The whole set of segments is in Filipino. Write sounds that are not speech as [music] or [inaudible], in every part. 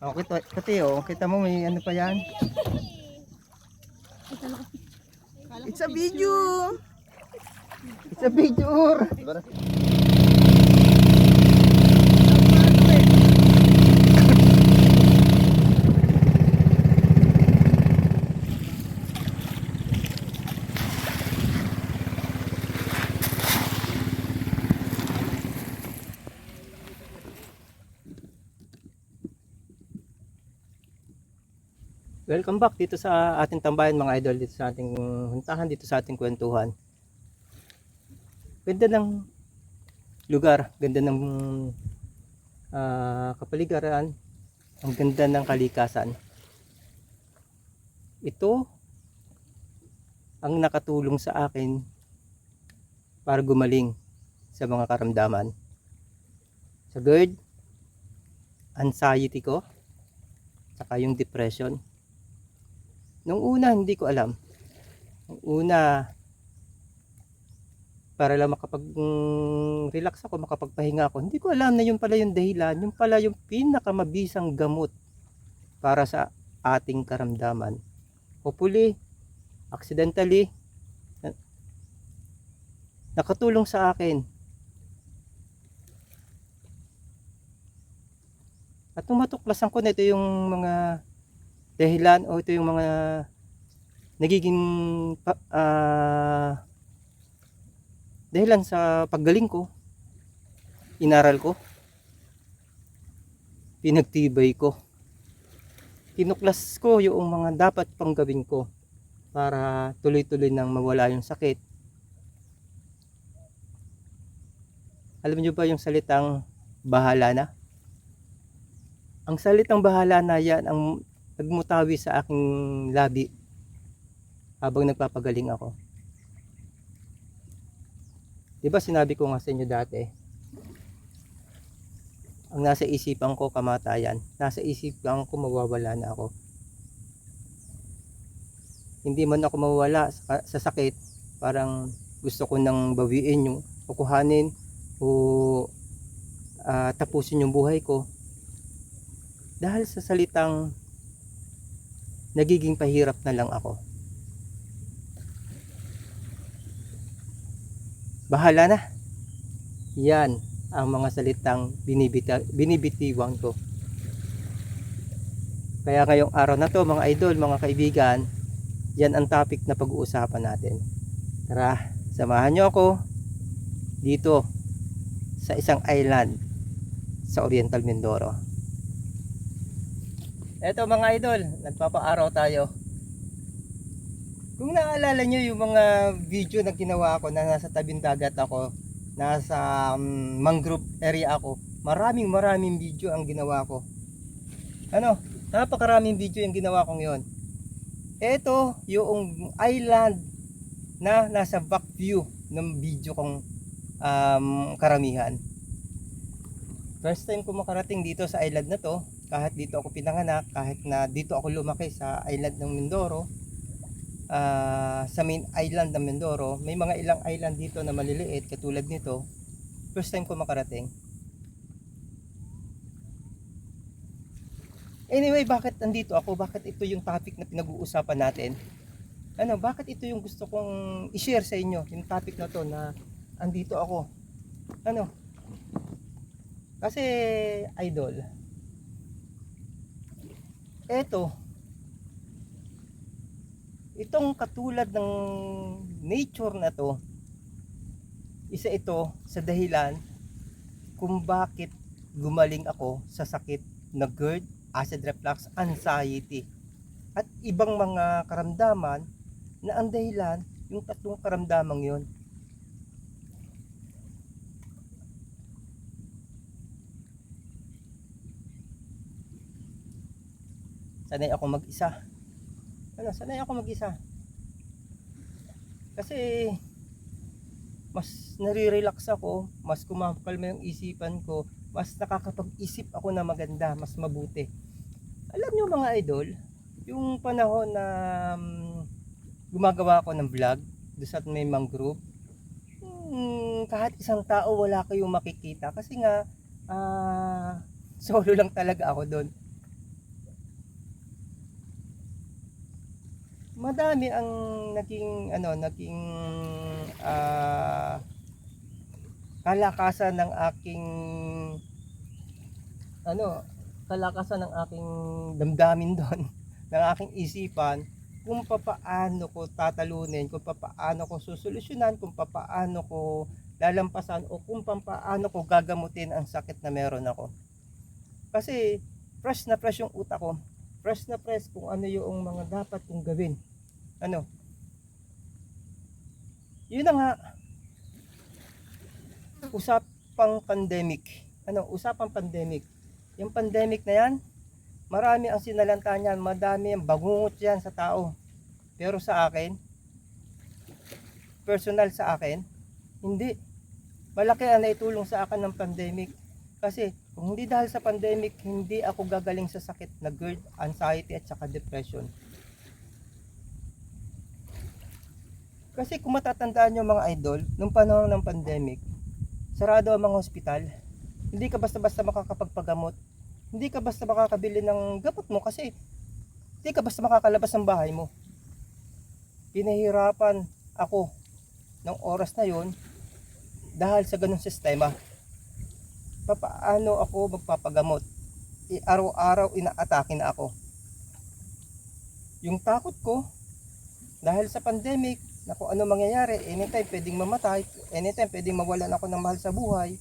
Oh, kita, pati oh, kita mo may ano pa yan? It's a video. It's a video. Welcome back dito sa ating tambayan mga idol dito sa ating huntahan dito sa ating kwentuhan. Ganda ng lugar, ganda ng ah, kapaligiran, ang ganda ng kalikasan. Ito ang nakatulong sa akin para gumaling sa mga karamdaman. Sa GERD, anxiety ko, saka yung depression. Nung una, hindi ko alam. Nung una, para lang makapag-relax ako, makapagpahinga ako. Hindi ko alam na yun pala yung dahilan. Yun pala yung pinakamabisang gamot para sa ating karamdaman. Hopefully, accidentally, na- nakatulong sa akin. At nung matuklasan ko na ito yung mga dahilan o ito yung mga nagiging ah, dahilan sa paggaling ko inaral ko pinagtibay ko tinuklas ko yung mga dapat pang gawin ko para tuloy-tuloy nang mawala yung sakit. Alam niyo ba yung salitang bahala na? Ang salitang bahala na yan ang nagmutawi sa aking labi habang nagpapagaling ako. 'Di ba sinabi ko nga sa inyo dati? Ang nasa isipan ko kamatayan, nasa isipan ko mawawala na ako. Hindi man ako mawawala sa, sa sakit, parang gusto ko nang bawiin yung kukuhanin o ah, tapusin yung buhay ko. Dahil sa salitang nagiging pahirap na lang ako. Bahala na. Yan ang mga salitang binibita, binibitiwan ko. Kaya ngayong araw na to mga idol, mga kaibigan, yan ang topic na pag-uusapan natin. Tara, samahan nyo ako dito sa isang island sa Oriental Mindoro. Eto mga idol, nagpapaaraw tayo. Kung naalala nyo yung mga video na ginawa ko na nasa tabing dagat ako, nasa um, mangrove area ako, maraming maraming video ang ginawa ko. Ano, napakaraming video yung ginawa kong yon. Ito yung island na nasa back view ng video kong um, karamihan. First time ko makarating dito sa island na to, kahit dito ako pinanganak, kahit na dito ako lumaki sa island ng Mindoro, ah, sa main island ng Mindoro, may mga ilang island dito na maliliit katulad nito. First time ko makarating. Anyway, bakit andito ako? Bakit ito yung topic na pinag-uusapan natin? Ano, bakit ito yung gusto kong i-share sa inyo, yung topic na to na andito ako? Ano? Kasi idol. Eto, itong katulad ng nature na to isa ito sa dahilan kung bakit gumaling ako sa sakit na GERD, acid reflux, anxiety at ibang mga karamdaman na ang dahilan yung tatlong karamdamang yon sanay ako mag-isa ano, sanay ako mag-isa. Kasi mas nare-relax ako, mas kumakalma yung isipan ko, mas nakakapag-isip ako na maganda, mas mabuti. Alam nyo mga idol, yung panahon na um, gumagawa ako ng vlog, doon sa may mangrove, hmm, kahit isang tao wala kayong makikita kasi nga ah, [laughs] solo lang talaga ako doon. Madami ang naging ano naging ah, kalakasan ng aking ano kalakasan ng aking damdamin doon [laughs] ng aking isipan kung papaano ko tatalunin kung papaano ko susolusyonan kung papaano ko lalampasan o kung papaano ko gagamutin ang sakit na meron ako. Kasi fresh na fresh yung utak ko. Fresh na fresh kung ano yung mga dapat kong gawin ano? Yun na nga. Usapang pandemic. Ano usapang pandemic. Yung pandemic na yan marami ang sinalanta niyan madami ang bagungot yan sa tao. Pero sa akin personal sa akin hindi. Malaki ang naitulong sa akin ng pandemic. Kasi kung hindi dahil sa pandemic hindi ako gagaling sa sakit na GERD, anxiety at saka depression kasi kung matatandaan nyo mga idol nung panahon ng pandemic sarado ang mga ospital hindi ka basta-basta makakapagpagamot. Hindi ka basta makakabili ng gamot mo kasi hindi ka basta makakalabas ng bahay mo. Pinahirapan ako ng oras na yon dahil sa ganung sistema. Papaano ako magpapagamot? Araw-araw inaatake na ako. Yung takot ko dahil sa pandemic na kung ano mangyayari? Anytime pwedeng mamatay anytime pwedeng mawalan ako ng mahal sa buhay.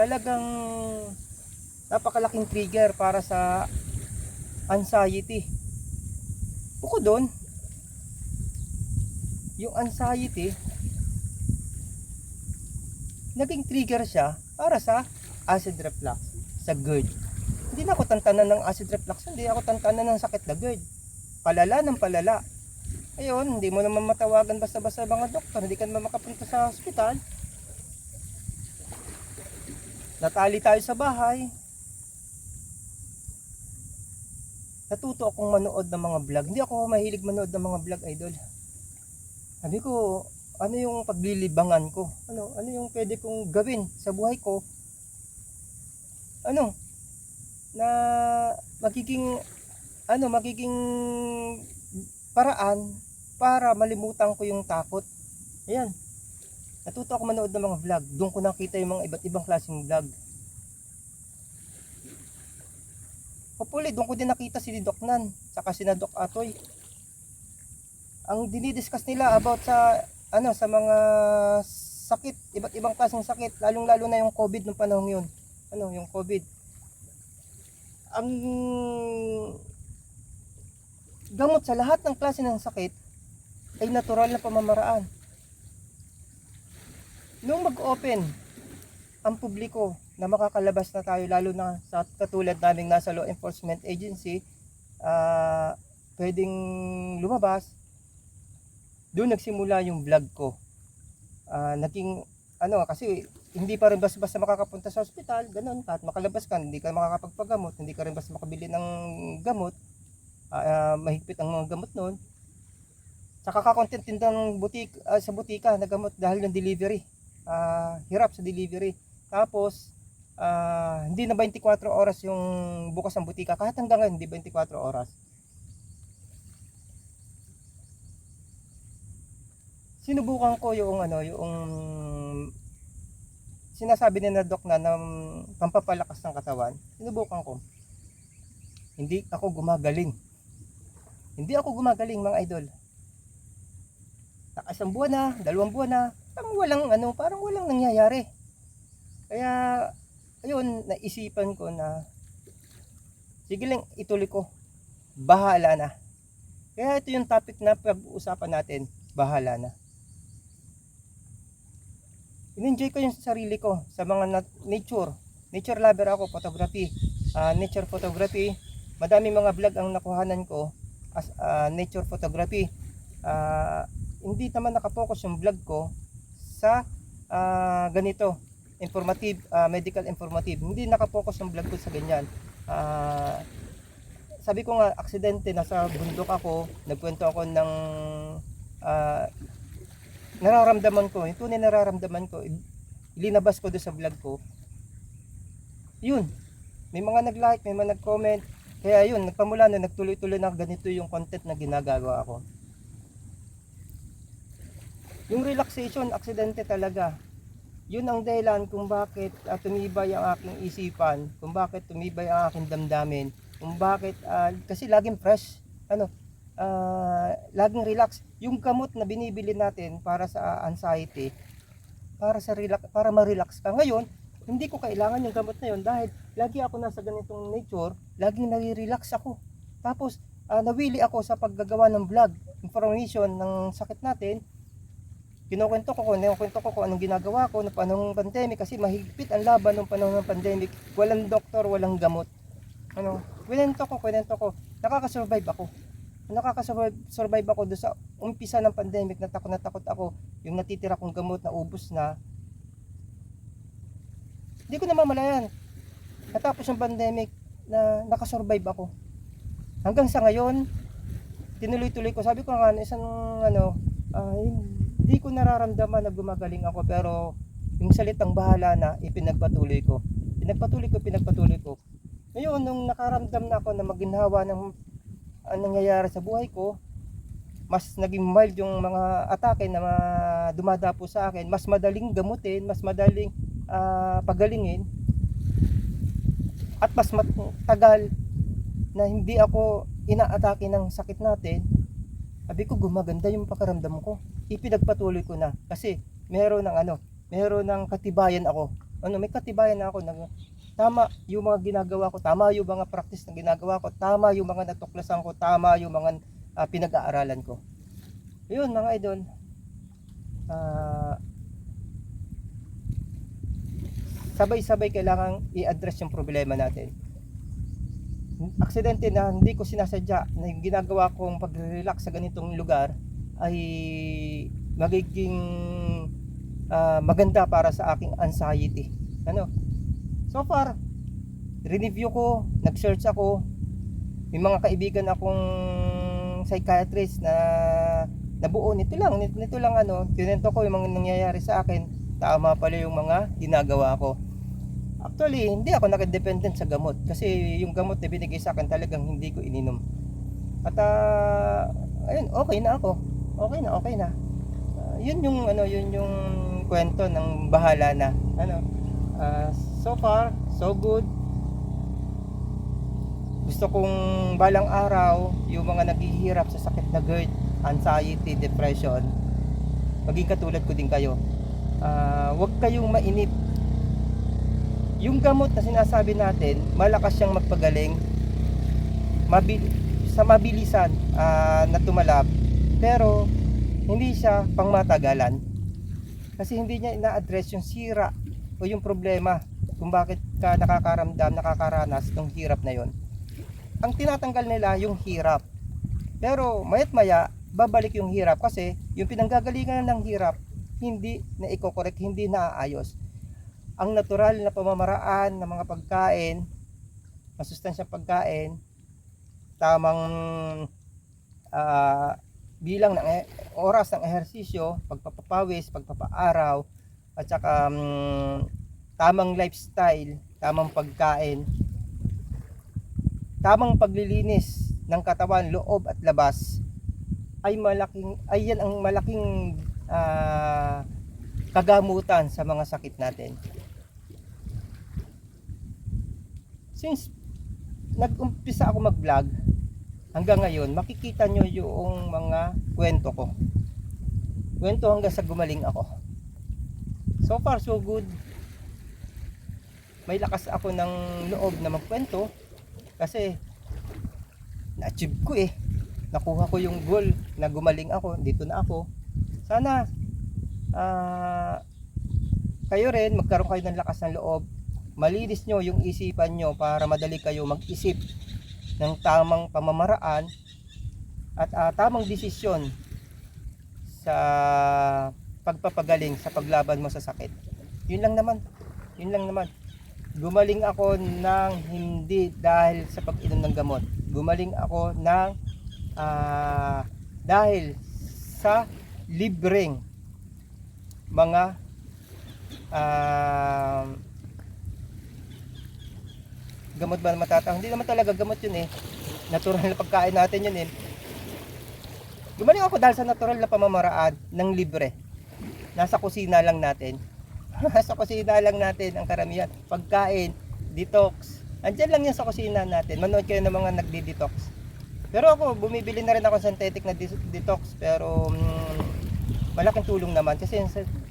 Talagang napakalaking trigger para sa anxiety. Bukod doon yung anxiety naging trigger siya para sa acid reflux sa GERD. Hindi na ako tantanan ng acid reflux hindi ako tantanan ng sakit na GERD. Palala ng palala ayun hindi mo naman matawagan basta-basta mga doktor. Hindi ka naman makapunta sa ospital natali tayo sa bahay. Natuto akong manood ng mga vlog. Hindi ako mahilig manood ng mga vlog idol. Sabi ko ano yung paglilibangan ko? Ano ano yung pwede kong gawin sa buhay ko? Ano? Na magiging ano magiging paraan para malimutan ko yung takot ayan natuto ako manood ng mga vlog doon ko nakita yung mga iba't ibang klaseng vlog Hopefully, doon ko din nakita si Doc Nan, saka si na Doc Atoy. Ang dinidiscuss nila about sa ano sa mga sakit, iba't ibang klaseng sakit, lalong-lalo na yung COVID nung panahon yun. Ano, yung COVID. Ang gamot sa lahat ng klase ng sakit ay natural na pamamaraan. Nung mag-open ang publiko na makakalabas na tayo lalo na sa katulad naming nasa law enforcement agency ah pwedeng lumabas doon nagsimula yung vlog ko. Ah, naging ano kasi hindi pa rin basta-basta makakapunta sa ospital ganun. Kahit makalabas ka hindi ka makakapagpagamot hindi ka rin basta makabili ng gamot Ah, mahigpit ang mga gamot noon saka kakontent din ng butik ah, sa butika na gamot dahil ng delivery. Ah, hirap sa delivery. Tapos ah, hindi na 24 oras yung bukas ng butika. Kahit hanggang ngayon hindi 24 oras. Sinubukan ko yung ano yung sinasabi ni na doc na ng pampapalakas ng katawan. Sinubukan ko. Hindi ako gumagaling hindi ako gumagaling mga idol Naka isang buwan na, dalawang buwan na, parang walang ano, parang walang nangyayari. Kaya, ayun, naisipan ko na, sige lang, ituloy ko. Bahala na. Kaya ito yung topic na pag-uusapan natin, bahala na. In-enjoy ko yung sarili ko sa mga nat- nature. Nature lover ako, photography. Ah, nature photography. Madami mga vlog ang nakuhanan ko as ah, nature photography. Ah, hindi naman nakapokus yung vlog ko sa ah, ganito informative ah, medical informative. Hindi nakapokus yung vlog ko sa ganyan. Ah, sabi ko nga aksidente nasa bundok ako nagkwento ako ng ah, nararamdaman ko. Yung tunay na nararamdaman ko ilinabas ko doon sa vlog ko. Yun. May mga nag-like may mga nag-comment Kaya yun, nagpamula na nagtuloy-tuloy na ganito yung content na ginagawa ko. Yung relaxation, aksidente talaga. Yun ang dahilan kung bakit ah, tumibay ang aking isipan, kung bakit tumibay ang aking damdamin, kung bakit, ah, kasi laging fresh, ano, ah, laging relax. Yung gamot na binibili natin para sa anxiety, para sa relax, para ma-relax ka. Ngayon, hindi ko kailangan yung gamot na yun dahil lagi ako nasa ganitong nature, laging nare-relax ako. Tapos, ah, nawili ako sa paggagawa ng vlog, information ng sakit natin, kinukwento ko kinukwento ko kung anong ginagawa ko noong panahon ng pandemic kasi mahigpit ang laban ng panahon ng pandemic. Walang doktor, walang gamot. Ano, kwento ko, kwento ko. Nakakasurvive ako. Nakakasurvive survive ako doon sa umpisa ng pandemic na takot na takot ako. Yung natitira kong gamot na ubos na. Hindi ko namamalayan. Natapos yung pandemic na nakasurvive ako. Hanggang sa ngayon, tinuloy-tuloy ko. Sabi ko nga, isang ano, ah, hindi ko nararamdaman na gumagaling ako pero yung salitang bahala na ipinagpatuloy ko. Pinagpatuloy ko, pinagpatuloy ko. Ngayon, nung nakaramdam na ako na maginhawa ng ang nangyayari sa buhay ko, mas naging mild yung mga atake na ma- dumadapo sa akin, mas madaling gamutin, mas madaling ah, pagalingin, at mas matagal na hindi ako inaatake ng sakit natin, sabi ko gumaganda yung pakaramdam ko. Ipinagpatuloy ko na kasi meron ng ano, meron ng katibayan ako. Ano, may katibayan na ako na tama yung mga ginagawa ko, tama yung mga practice na ginagawa ko, tama yung mga natuklasan ko, tama yung mga ah, pinag-aaralan ko. Yun mga idol. Ah, sabay-sabay kailangan i-address yung problema natin. Aksidente na hindi ko sinasadya na yung ginagawa kong pag-relax sa ganitong lugar ay magiging ah, maganda para sa aking anxiety. Ano? So far, review ko, nag-search ako, may mga kaibigan akong psychiatrist na nabuo nito lang, nito, nito lang ano, tinento ko yung mga nangyayari sa akin, tama pala yung mga ginagawa ko. Actually, hindi ako nakadependent sa gamot kasi yung gamot na binigay sa akin talagang hindi ko ininom. At ah, ayun, okay na ako. Okay na, okay na. Ah, yun yung ano, yun yung kwento ng bahala na. Ano? ah, so far, so good. Gusto kong balang araw yung mga naghihirap sa sakit na GERD, anxiety, depression, maging katulad ko din kayo. Ah, huwag kayong mainip yung gamot na sinasabi natin, malakas siyang magpagaling mabil sa mabilisan ah, na tumalab pero hindi siya pangmatagalan kasi hindi niya ina-address yung sira o yung problema kung bakit ka nakakaramdam, nakakaranas ng hirap na yon. Ang tinatanggal nila yung hirap. Pero mayat maya, babalik yung hirap kasi yung pinanggagalingan ng hirap hindi na ikokorek, hindi naaayos ang natural na pamamaraan ng mga pagkain, masustansyang pagkain, tamang ah, bilang ng e- oras ng ehersisyo, pagpapapawis, pagpapaaraw, at saka mm, tamang lifestyle, tamang pagkain, tamang paglilinis ng katawan, loob at labas ay malaking ay yan ang malaking ah, kagamutan sa mga sakit natin. since nag-umpisa ako mag-vlog hanggang ngayon, makikita nyo yung mga kwento ko. Kwento hanggang sa gumaling ako. So far, so good. May lakas ako ng loob na magkwento kasi na-achieve ko eh. Nakuha ko yung goal na gumaling ako. Dito na ako. Sana ah kayo rin magkaroon kayo ng lakas ng loob malinis nyo yung isipan nyo para madali kayo mag-isip ng tamang pamamaraan at ah, tamang desisyon sa pagpapagaling sa paglaban mo sa sakit. Yun lang naman. Yun lang naman. Gumaling ako ng hindi dahil sa pag-inom ng gamot. Gumaling ako ng ah, dahil sa libreng mga ah, gamot ba na matatang? Hindi naman talaga gamot yun eh. Natural na pagkain natin yun eh. Gumaling ako dahil sa natural na pamamaraan ng libre. Nasa kusina lang natin. [laughs] Nasa kusina lang natin ang karamihan. Pagkain, detox. Andyan lang yan sa kusina natin. Manood kayo ng mga nagdi-detox. Pero ako, bumibili na rin ako synthetic na detox. Pero mm, malaking tulong naman. Kasi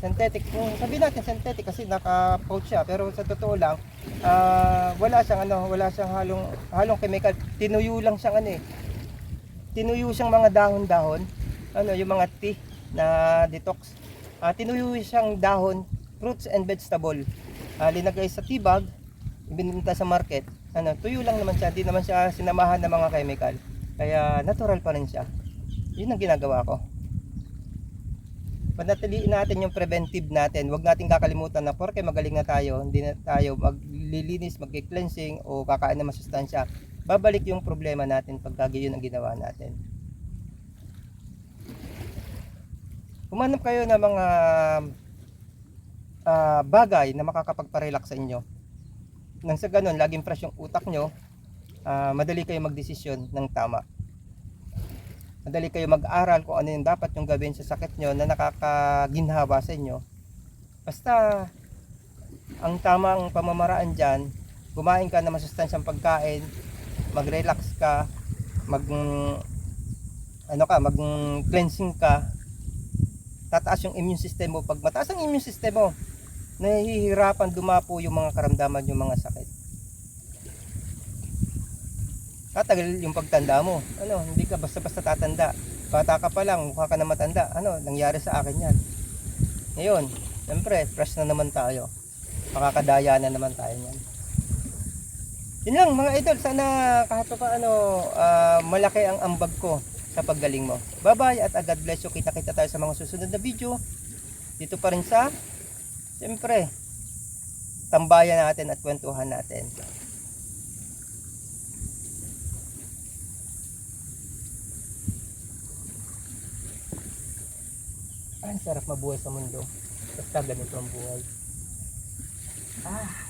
synthetic, kung sabihin natin synthetic kasi naka-pouch siya. Pero sa totoo lang, ah, wala siyang ano, wala siyang halong halong chemical. Tinuyo lang siyang ano eh. Tinuyo siyang mga dahon-dahon. Ano, yung mga tea na detox. Ah, tinuyo siyang dahon, fruits and vegetable. Ah, linagay sa tea bag, ibinenta sa market. Ano, tuyo lang naman siya, hindi naman siya sinamahan ng mga chemical. Kaya natural pa rin siya. Yun ang ginagawa ko. Panatiliin natin yung preventive natin. Huwag natin kakalimutan na porke magaling na tayo, hindi na tayo maglilinis, mag-cleansing o kakain ng masustansya. Babalik yung problema natin pag yun ang ginawa natin. Humanap kayo ng mga ah, bagay na makakapagpa-relax sa inyo. Nang sa ganun, laging fresh yung utak nyo, ah, madali kayo magdesisyon ng tama. Madali kayo mag-aral kung ano yung dapat yung gawin sa sakit nyo na nakakaginhawa sa inyo. Basta, ang tamang pamamaraan dyan, kumain ka ng masustansyang pagkain, mag-relax ka, mag ano ka, mag cleansing ka, tataas yung immune system mo. Pag mataas ang immune system mo, nahihirapan dumapo yung mga karamdaman, yung mga sakit. Tatagal yung pagtanda mo. Ano, hindi ka basta-basta tatanda. Bata ka pa lang, mukha ka na matanda. Ano, nangyari sa akin yan. Ngayon, siyempre, fresh na naman tayo. Makakadaya na naman tayo yan. Yun lang mga idol, sana kahit pa paano ah, malaki ang ambag ko sa paggaling mo. Bye-bye at ah, God bless you. Kita-kita tayo sa mga susunod na video. Dito pa rin sa, siyempre, tambayan natin at kwentuhan natin. sarap mabuhay sa mundo. Basta ganito ang buhay. Ah.